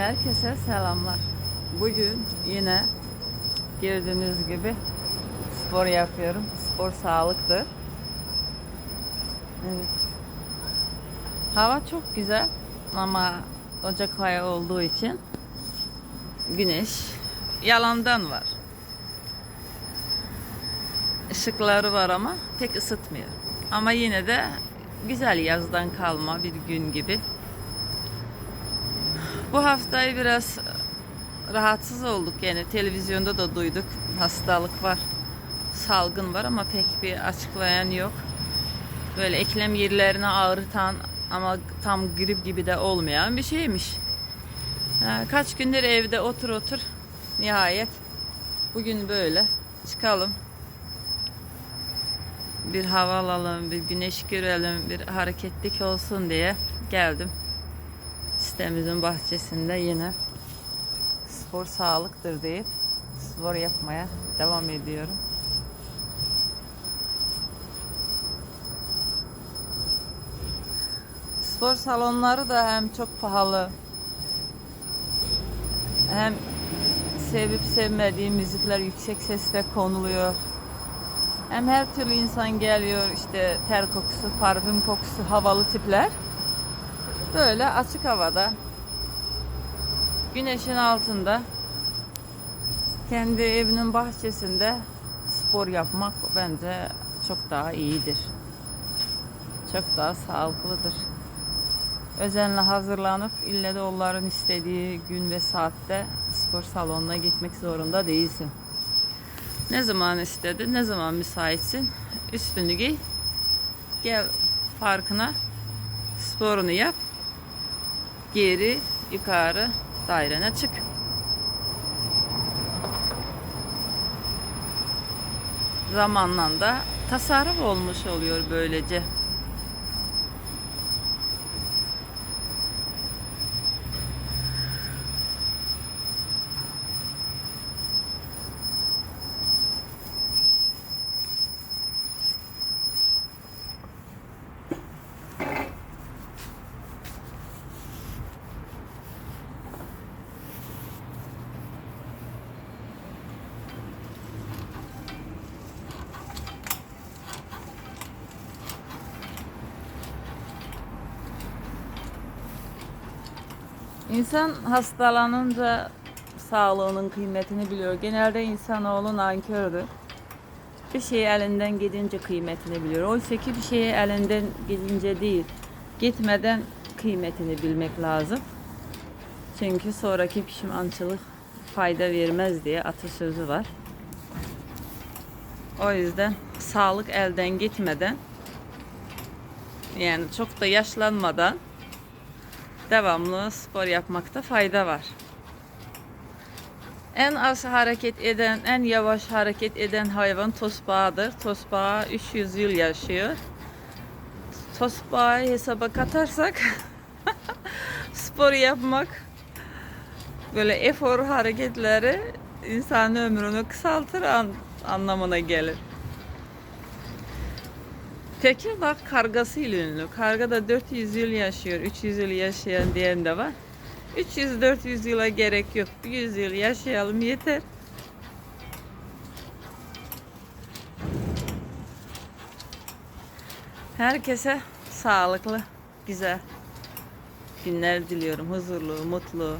Herkese selamlar. Bugün yine gördüğünüz gibi spor yapıyorum. Spor sağlıktır. Evet. Hava çok güzel ama Ocak ayı olduğu için güneş yalandan var. Işıkları var ama pek ısıtmıyor. Ama yine de güzel yazdan kalma bir gün gibi. Bu haftayı biraz rahatsız olduk. Yani televizyonda da duyduk. Hastalık var salgın var ama pek bir açıklayan yok. Böyle eklem yerlerini ağrıtan ama tam grip gibi de olmayan bir şeymiş. Kaç gündür evde otur otur. Nihayet bugün böyle. Çıkalım. Bir hava alalım bir güneş görelim bir hareketlik olsun diye geldim sitemizin bahçesinde yine spor sağlıktır deyip spor yapmaya devam ediyorum. Spor salonları da hem çok pahalı hem sevip sevmediğim müzikler yüksek sesle konuluyor. Hem her türlü insan geliyor işte ter kokusu, parfüm kokusu, havalı tipler. Böyle açık havada güneşin altında kendi evinin bahçesinde spor yapmak bence çok daha iyidir. Çok daha sağlıklıdır. Özenle hazırlanıp ille de onların istediği gün ve saatte spor salonuna gitmek zorunda değilsin. Ne zaman istedi, ne zaman müsaitsin, üstünü giy, gel parkına, sporunu yap, geri yukarı dairene çık. Zamanla da tasarruf olmuş oluyor böylece. İnsan hastalanınca sağlığının kıymetini biliyor. Genelde insanoğlu nankördür. Bir şey elinden gidince kıymetini biliyor. Oysa ki bir şeyi elinden gidince değil, gitmeden kıymetini bilmek lazım. Çünkü sonraki pişmançılık fayda vermez diye atasözü var. O yüzden sağlık elden gitmeden yani çok da yaşlanmadan devamlı spor yapmakta fayda var. En az hareket eden, en yavaş hareket eden hayvan tospağıdır. Tosbağa 300 yıl yaşıyor. Tosbağı hesaba katarsak spor yapmak böyle efor hareketleri insan ömrünü kısaltır an, anlamına gelir. Tekirdağ kargasıyla ünlü. Karga da 400 yıl yaşıyor, 300 yıl yaşayan diyen de var. 300-400 yıla gerek yok. 100 yıl yaşayalım yeter. Herkese sağlıklı, güzel günler diliyorum. Huzurlu, mutlu,